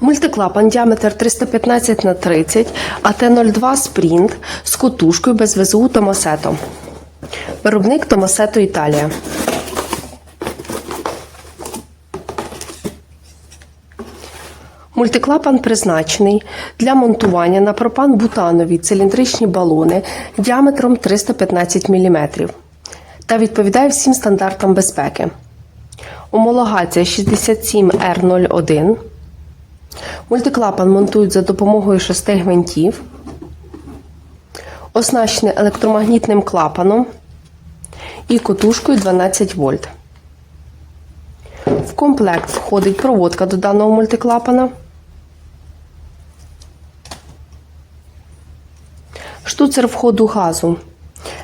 Мультиклапан діаметр 315 на 30, АТ-02 Спрінт з котушкою без ВЗУ Томасето. Виробник Томасето Італія. Мультиклапан призначений для монтування на пропан-бутанові циліндричні балони діаметром 315 мм та відповідає всім стандартам безпеки. Ομологація 67R01. Мультиклапан монтують за допомогою шести гвинтів. Оснащений електромагнітним клапаном і котушкою 12 вольт. В комплект входить проводка до даного мультиклапана. Штуцер входу газу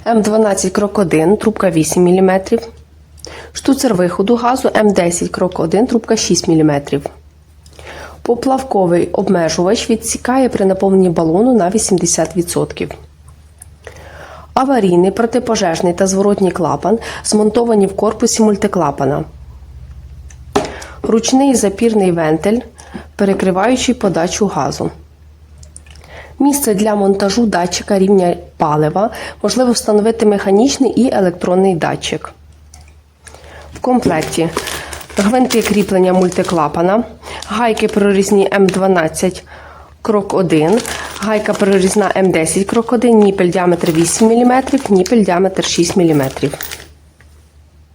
М12 крок 1, трубка 8 мм. Штуцер виходу газу М10 крок 1, трубка 6 мм. Поплавковий обмежувач відсікає при наповненні балону на 80%. Аварійний протипожежний та зворотній клапан змонтовані в корпусі мультиклапана. Ручний запірний вентиль, перекриваючий подачу газу. Місце для монтажу датчика рівня палива можливо встановити механічний і електронний датчик. В комплекті гвинти кріплення мультиклапана, гайки прорізні М12 крок 1, гайка прорізна М10 крок 1, ніпель діаметр 8 мм, ніпель діаметр 6 мм.